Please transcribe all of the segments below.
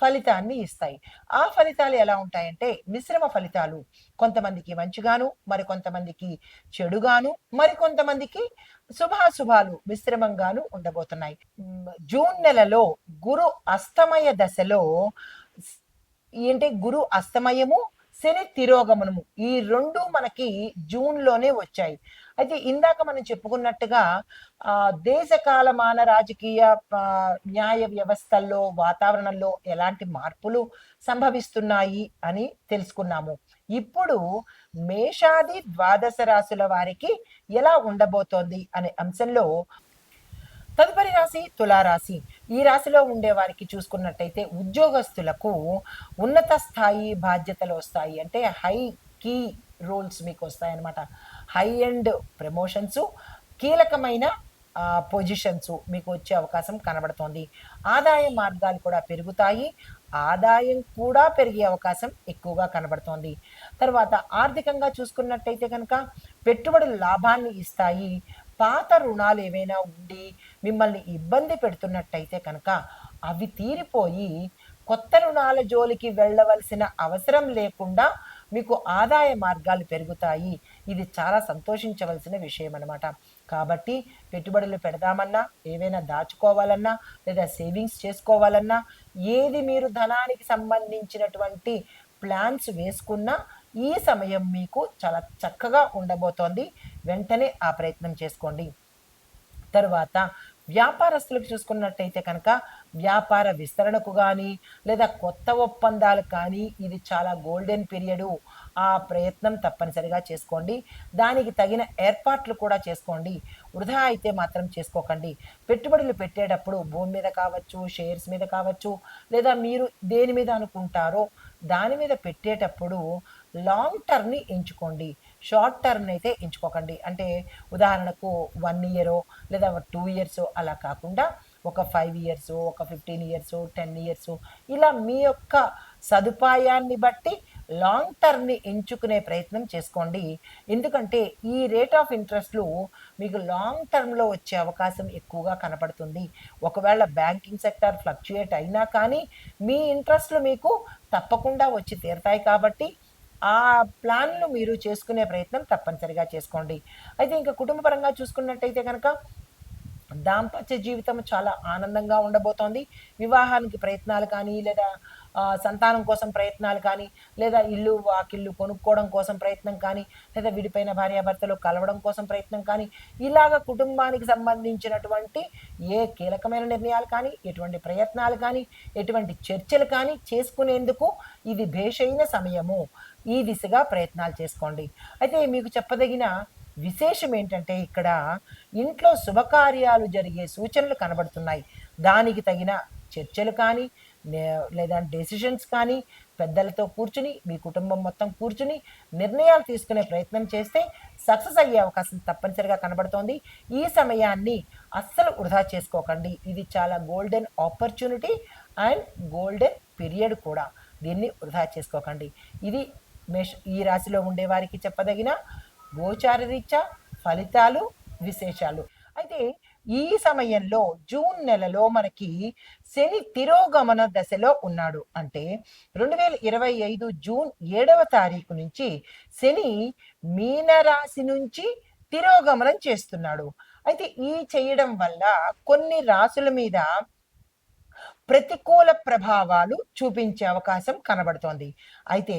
ఫలితాన్ని ఇస్తాయి. ఆ ఫలితాలు ఎలా ఉంటాయంటే మిశ్రమ ఫలితాలు. కొంతమందికి మంచిగాను మరికొంతమందికి చెడుగాను మరి కొంతమందికి శుభాశుభాలు మిశ్రమంగాను ఉండబోతున్నాయి. జూన్ నెలలో గురు అస్తమయ దశలో ఏంటి? గురు అస్తమయము శని తిరోగమనము. ఈ రెండు మనకి జూన్లోనే వచ్చాయి. అయితే ఇందాక మనం చెప్పుకున్నట్టుగా ఆ దేశ కాలమాన రాజకీయ న్యాయ వ్యవస్థల్లో వాతావరణంలో ఎలాంటి మార్పులు సంభవిస్తున్నాయి అని తెలుసుకున్నాము. ఇప్పుడు మేషాది ద్వాదశ రాశుల వారికి ఎలా ఉండబోతోంది అనే అంశంలో తదుపరి రాశి తులారాశి. ఈ రాశిలో ఉండే వారికి చూసుకున్నట్టయితే ఉద్యోగస్తులకు ఉన్నత స్థాయి బాధ్యతలు వస్తాయి. అంటే హై కీ రోల్స్ మీకు వస్తాయి అన్నమాట హై అండ్ ప్రమోషన్స్ కీలకమైన పొజిషన్స్ మీకు వచ్చే అవకాశం కనబడుతోంది. ఆదాయ మార్గాలు కూడా పెరుగుతాయి. ఆదాయం కూడా పెరిగే అవకాశం ఎక్కువగా కనబడుతోంది. తర్వాత ఆర్థికంగా చూసుకున్నట్టయితే కనుక పెట్టుబడులు లాభాన్ని ఇస్తాయి. పాత రుణాలు ఏమైనా ఉండి మిమ్మల్ని ఇబ్బంది పెడుతున్నట్టయితే కనుక అవి తీరిపోయి కొత్త రుణాల జోలికి వెళ్ళవలసిన అవసరం లేకుండా మీకు ఆదాయ మార్గాలు పెరుగుతాయి. ఇది చాలా సంతోషించవలసిన విషయం అనమాట కాబట్టి పెట్టుబడులు పెడదామన్నా ఏవైనా దాచుకోవాలన్నా లేదా సేవింగ్స్ చేసుకోవాలన్నా ఏది మీరు ధనానికి సంబంధించినటువంటి ప్లాన్స్ వేసుకున్నా ఈ సమయం మీకు చాలా చక్కగా ఉండబోతోంది. వెంటనే ఆ ప్రయత్నం చేసుకోండి. తరువాత వ్యాపారస్తులకు చూసుకున్నట్టయితే కనుక వ్యాపార విస్తరణకు కానీ లేదా కొత్త ఒప్పందాలు కానీ ఇది చాలా గోల్డెన్ పీరియడు. ఆ ప్రయత్నం తప్పనిసరిగా చేసుకోండి. దానికి తగిన ఏర్పాట్లు కూడా చేసుకోండి. వృధా అయితే మాత్రం చేసుకోకండి. పెట్టుబడులు పెట్టేటప్పుడు భూమి మీద కావచ్చు షేర్స్ మీద కావచ్చు లేదా మీరు దేని మీద అనుకుంటారో దాని మీద పెట్టేటప్పుడు లాంగ్ టర్మ్ని ఎంచుకోండి. షార్ట్ టర్మ్ అయితే ఎంచుకోకండి. అంటే ఉదాహరణకు వన్ ఇయరో లేదా టూ ఇయర్స్ అలా కాకుండా ఒక ఫైవ్ ఇయర్స్ ఒక ఫిఫ్టీన్ ఇయర్స్ టెన్ ఇయర్స్ ఇలా మీ యొక్క సదుపాయాన్ని బట్టి లాంగ్ టర్మ్ని ఎంచుకునే ప్రయత్నం చేసుకోండి. ఎందుకంటే ఈ రేట్ ఆఫ్ ఇంట్రెస్ట్లు మీకు లాంగ్ టర్మ్లో వచ్చే అవకాశం ఎక్కువగా కనపడుతుంది. ఒకవేళ బ్యాంకింగ్ సెక్టర్ ఫ్లక్చుయేట్ అయినా కానీ మీ ఇంట్రెస్ట్లు మీకు తప్పకుండా వచ్చి తీరుతాయి కాబట్టి ఆ ప్లాన్లు మీరు చేసుకునే ప్రయత్నం తప్పనిసరిగా చేసుకోండి. అయితే ఇంకా కుటుంబపరంగా చూసుకున్నట్టయితే కనుక దాంపత్య జీవితం చాలా ఆనందంగా ఉండబోతోంది. వివాహానికి ప్రయత్నాలు కానీ లేదా సంతానం కోసం ప్రయత్నాలు కానీ లేదా ఇల్లు వాకిల్లు కొనుక్కోవడం కోసం ప్రయత్నం కానీ లేదా విడిపోయిన భార్యాభర్తలు కలవడం కోసం ప్రయత్నం కానీ ఇలాగ కుటుంబానికి సంబంధించినటువంటి ఏ కీలకమైన నిర్ణయాలు కానీ ఎటువంటి ప్రయత్నాలు కానీ ఎటువంటి చర్చలు కానీ చేసుకునేందుకు ఇది భేషైన సమయము. ఈ దిశగా ప్రయత్నాలు చేసుకోండి. అయితే మీకు చెప్పదగిన విశేషం ఏంటంటే ఇక్కడ ఇంట్లో శుభకార్యాలు జరిగే సూచనలు కనబడుతున్నాయి. దానికి తగిన చర్చలు కానీ లేదా డెసిషన్స్ కానీ పెద్దలతో కూర్చుని మీ కుటుంబం మొత్తం కూర్చుని నిర్ణయాలు తీసుకునే ప్రయత్నం చేస్తే సక్సెస్ అయ్యే అవకాశం తప్పనిసరిగా కనబడుతోంది. ఈ సమయాన్ని అస్సలు వృధా చేసుకోకండి. ఇది చాలా golden opportunity and golden period కూడా. దీన్ని వృధా చేసుకోకండి. ఇది మేష ఈ రాశిలో ఉండే వారికి చెప్పదగిన గోచార రీత్యా ఫలితాలు విశేషాలు. అయితే ఈ సమయంలో జూన్ నెలలో మనకి శని తిరోగమన దశలో ఉన్నాడు. అంటే రెండు వేల ఇరవై ఐదు జూన్ ఏడవ తారీఖు నుంచి శని మీనరాశి నుంచి తిరోగమనం చేస్తున్నాడు. అయితే ఈ చేయడం వల్ల కొన్ని రాసుల మీద ప్రతికూల ప్రభావాలు చూపించే అవకాశం కనబడుతోంది. అయితే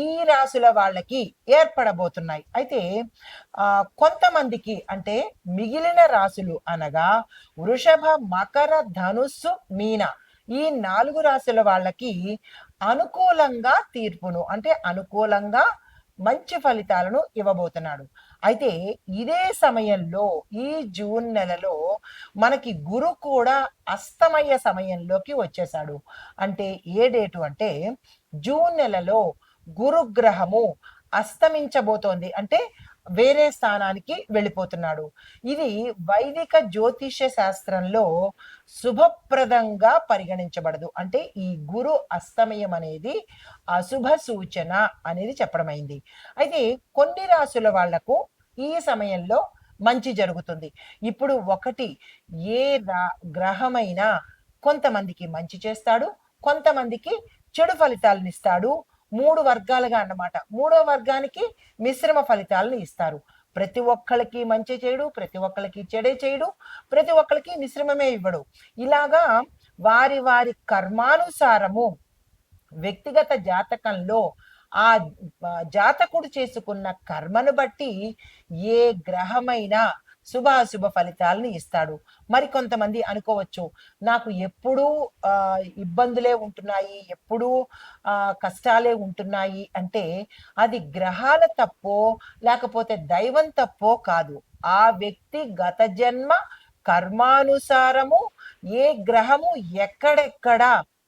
ఈ రాశుల వాళ్ళకి ఏర్పడబోతున్నాయి. అయితే ఆ కొంతమందికి అంటే మిగిలిన రాశులు అనగా వృషభ మకర ధనుస్సు మీన ఈ నాలుగు రాశుల వాళ్ళకి అనుకూలంగా తీర్పును అంటే అనుకూలంగా మంచి ఫలితాలను ఇవ్వబోతున్నాడు. అయితే ఇదే సమయంలో ఈ జూన్ నెలలో మనకి గురు కూడా అస్తమయ సమయంలోకి వచ్చేసాడు అంటే ఏ డేటు అంటే జూన్ నెలలో గురుగ్రహము అస్తమించబోతోంది. అంటే వేరే స్థానానికి వెళ్ళిపోతున్నాడు. ఇది వైదిక జ్యోతిష్య శాస్త్రంలో శుభప్రదంగా పరిగణించబడదు. అంటే ఈ గురు అస్తమయం అనేది అశుభ సూచన అనేది చెప్పడమైంది. అయితే కొన్ని రాసుల వాళ్ళకు ఈ సమయంలో మంచి జరుగుతుంది. ఇప్పుడు ఒకటి ఏ రా గ్రహమైనా కొంతమందికి మంచి చేస్తాడు కొంతమందికి చెడు ఫలితాలను ఇస్తాడు మూడు వర్గాలుగా అన్నమాట. మూడో వర్గానికి మిశ్రమ ఫలితాలను ఇస్తారు. ప్రతి ఒక్కరికి మంచి చేయడు ప్రతి ఒక్కరికి చెడే చేయడు ప్రతి ఒక్కరికి మిశ్రమమే ఇవ్వడు. ఇలాగా వారి వారి కర్మానుసారము వ్యక్తిగత జాతకంలో ఆ జాతకుడు చేసుకున్న కర్మను బట్టి ఏ గ్రహమైనా శుభాశుభ ఫలితాలను ఇస్తాడు. మరి కొంతమంది అనుకోవచ్చు నాకు ఎప్పుడూ ఇబ్బందులే ఉంటున్నాయి ఎప్పుడూ కష్టాలే ఉంటున్నాయి అంటే అది గ్రహాల తప్పో లేకపోతే దైవం తప్పో కాదు. ఆ వ్యక్తి గత జన్మ కర్మానుసారము ఏ గ్రహము ఎక్కడెక్కడ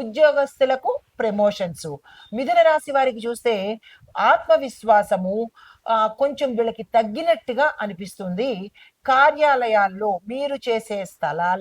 ఉద్యోగస్తులకు ప్రమోషన్స్. మిథున రాశి వారికి చూస్తే ఆత్మవిశ్వాసము కొంచెం వీళ్ళకి తగ్గినట్టుగా అనిపిస్తుంది. కార్యాలయాల్లో మీరు చేసే స్థలాల్లో